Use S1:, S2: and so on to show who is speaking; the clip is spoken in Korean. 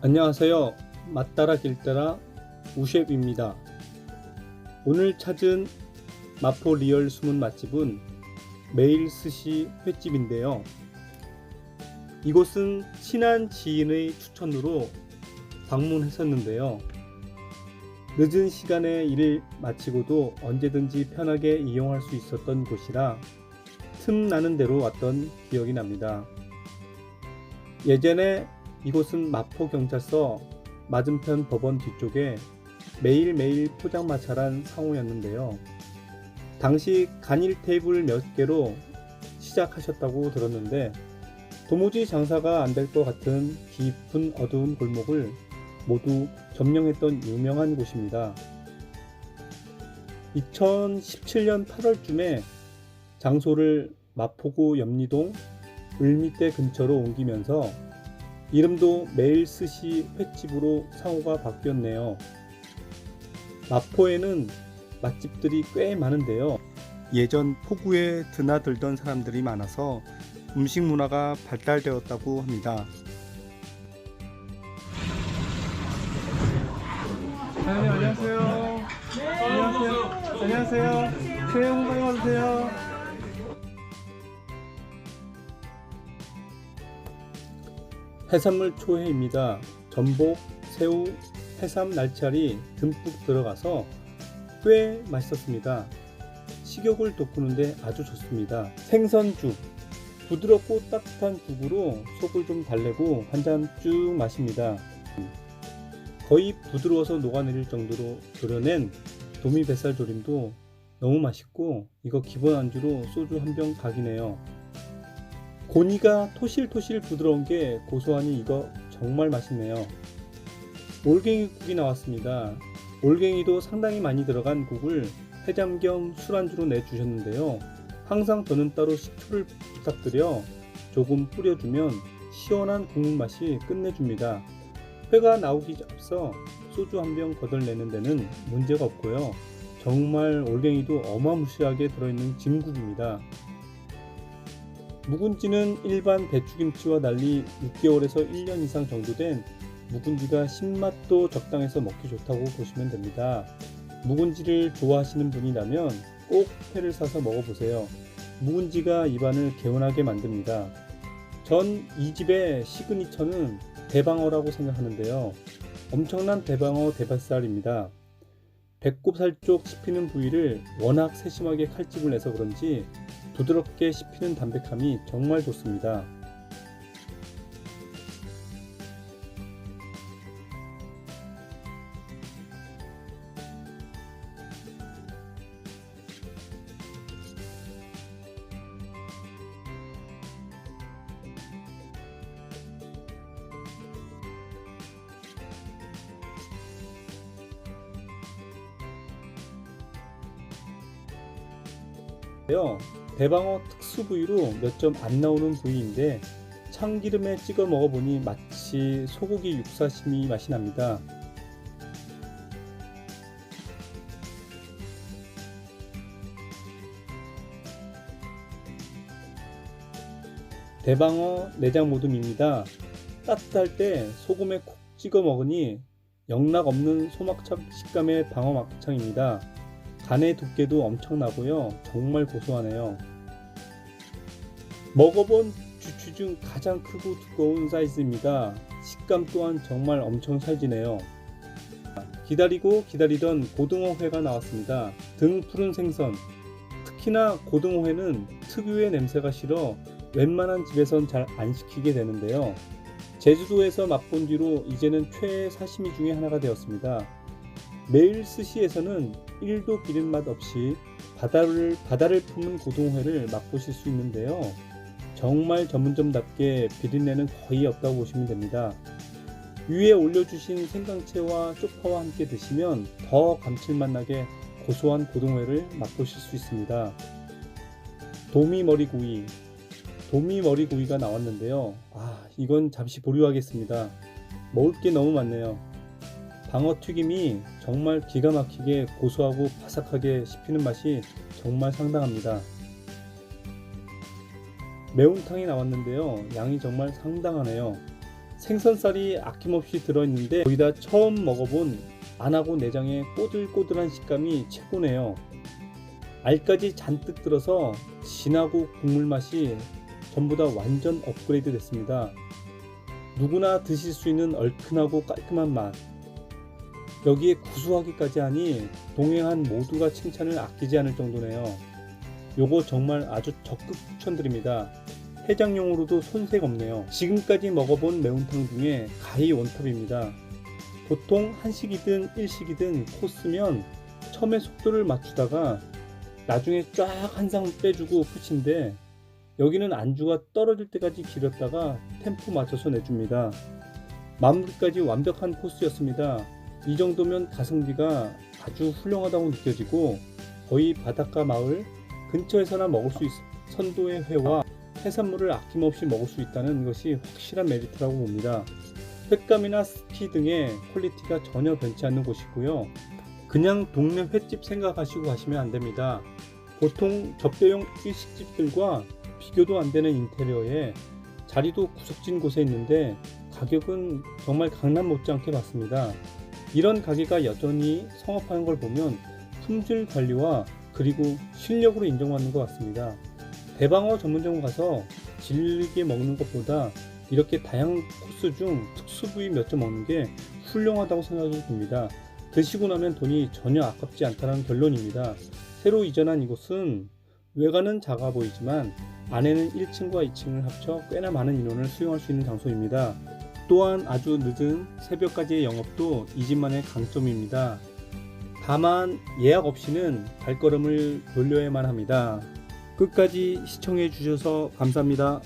S1: 안녕하세요. 맛따라 길따라 우셰프입니다. 오늘 찾은 마포 리얼 숨은 맛집은 매일 스시 횟집인데요. 이곳은 친한 지인의 추천으로 방문했었는데요. 늦은 시간에 일을 마치고도 언제든지 편하게 이용할 수 있었던 곳이라 틈나는 대로 왔던 기억이 납니다. 예전에 이곳은 마포경찰서 맞은편 법원 뒤쪽에 매일매일 포장마차란 상호였는데요. 당시 간일 테이블 몇 개로 시작하셨다고 들었는데 도무지 장사가 안 될 것 같은 깊은 어두운 골목을 모두 점령했던 유명한 곳입니다. 2017년 8월쯤에 장소를 마포구 염리동 을밑대 근처로 옮기면서 이름도 매일 스시 횟집으로 상호가 바뀌었네요. 마포에는 맛집들이 꽤 많은데요. 예전 포구에 드나들던 사람들이 많아서 음식 문화가 발달되었다고 합니다. 사장님 안녕하세요. 안녕하세요. 안녕하세요. 새해 복 많이 받으세요. 해산물 초회입니다. 전복, 새우, 해삼 날치알이 듬뿍 들어가서 꽤 맛있었습니다. 식욕을 돋구는데 아주 좋습니다. 생선죽, 부드럽고 따뜻한 죽으로 속을 좀 달래고 한 잔 쭉 마십니다. 거의 부드러워서 녹아내릴 정도로 도려낸 도미 뱃살 조림도 너무 맛있고 이거 기본 안주로 소주 한 병 각이네요. 고니가 토실토실 부드러운 게 고소하니 이거 정말 맛있네요. 올갱이 국이 나왔습니다. 올갱이도 상당히 많이 들어간 국을 해장 겸 술안주로 내주셨는데요. 항상 저는 따로 식초를 부탁드려 조금 뿌려주면 시원한 국물 맛이 끝내줍니다. 회가 나오기 앞서 소주 한 병 거덜내는 데는 문제가 없고요. 정말 올갱이도 어마무시하게 들어있는 진국입니다. 묵은지는 일반 배추김치와 달리 6개월에서 1년 이상 정도 된 묵은지가 신맛도 적당해서 먹기 좋다고 보시면 됩니다. 묵은지를 좋아하시는 분이라면 꼭 회를 사서 먹어보세요. 묵은지가 입안을 개운하게 만듭니다. 전 이 집의 시그니처는 대방어라고 생각하는데요. 엄청난 대방어 대뱃살입니다. 배꼽살 쪽 씹히는 부위를 워낙 세심하게 칼집을 내서 그런지 부드럽게 씹히는 담백함이 정말 좋습니다. 요 대방어 특수 부위로 몇 점 안 나오는 부위인데 참기름에 찍어 먹어보니 마치 소고기 육사시미 맛이 납니다. 대방어 내장 모듬입니다. 따뜻할 때 소금에 콕 찍어 먹으니 영락 없는 소막창 식감의 방어 막창입니다. 간의 두께도 엄청나고요. 정말 고소하네요. 먹어본 주추 중 가장 크고 두꺼운 사이즈입니다. 식감 또한 정말 엄청 찰지네요. 기다리고 기다리던 고등어회가 나왔습니다. 등 푸른 생선. 특히나 고등어회는 특유의 냄새가 싫어 웬만한 집에선 잘 안 시키게 되는데요. 제주도에서 맛본 뒤로 이제는 최애 사시미 중에 하나가 되었습니다. 매일 스시에서는 1도 비린맛 없이 바다를, 바다를 품은 고등어회를 맛보실 수 있는데요. 정말 전문점답게 비린내는 거의 없다고 보시면 됩니다. 위에 올려주신 생강채와 쪽파와 함께 드시면 더 감칠맛 나게 고소한 고등어회를 맛보실 수 있습니다. 도미머리구이 도미머리구이가 나왔는데요. 아 이건 잠시 보류하겠습니다. 먹을 게 너무 많네요. 방어 튀김이 정말 기가 막히게 고소하고 바삭하게 씹히는 맛이 정말 상당합니다. 매운탕이 나왔는데요. 양이 정말 상당하네요. 생선살이 아낌없이 들어있는데 거의 다 처음 먹어본 안하고 내장의 꼬들꼬들한 식감이 최고네요. 알까지 잔뜩 들어서 진하고 국물 맛이 전부 다 완전 업그레이드 됐습니다. 누구나 드실 수 있는 얼큰하고 깔끔한 맛. 여기에 구수하기까지 하니 동행한 모두가 칭찬을 아끼지 않을 정도네요. 요거 정말 아주 적극 추천드립니다. 해장용으로도 손색 없네요. 지금까지 먹어본 매운탕 중에 가히 원톱입니다. 보통 한식이든 일식이든 코스면 처음에 속도를 맞추다가 나중에 쫙 한 상 빼주고 끝인데 여기는 안주가 떨어질 때까지 기렸다가 템포 맞춰서 내줍니다. 마무리까지 완벽한 코스였습니다. 이 정도면 가성비가 아주 훌륭하다고 느껴지고 거의 바닷가 마을 근처에서나 먹을 수 있, 선도의 회와 해산물을 아낌없이 먹을 수 있다는 것이 확실한 메리트라고 봅니다. 횟감이나 스피 등의 퀄리티가 전혀 변치 않는 곳이고요. 그냥 동네 횟집 생각하시고 가시면 안 됩니다. 보통 접대용 일식집들과 비교도 안 되는 인테리어에 자리도 구석진 곳에 있는데 가격은 정말 강남 못지않게 받습니다. 이런 가게가 여전히 성업하는 걸 보면 품질 관리와 그리고 실력으로 인정받는 것 같습니다. 대방어 전문점 가서 질리게 먹는 것보다 이렇게 다양한 코스 중 특수 부위 몇 점 먹는 게 훌륭하다고 생각이 듭니다. 드시고 나면 돈이 전혀 아깝지 않다는 결론입니다. 새로 이전한 이곳은 외관은 작아 보이지만 안에는 1층과 2층을 합쳐 꽤나 많은 인원을 수용할 수 있는 장소입니다. 또한 아주 늦은 새벽까지의 영업도 이 집만의 강점입니다. 다만 예약 없이는 발걸음을 돌려야만 합니다. 끝까지 시청해 주셔서 감사합니다.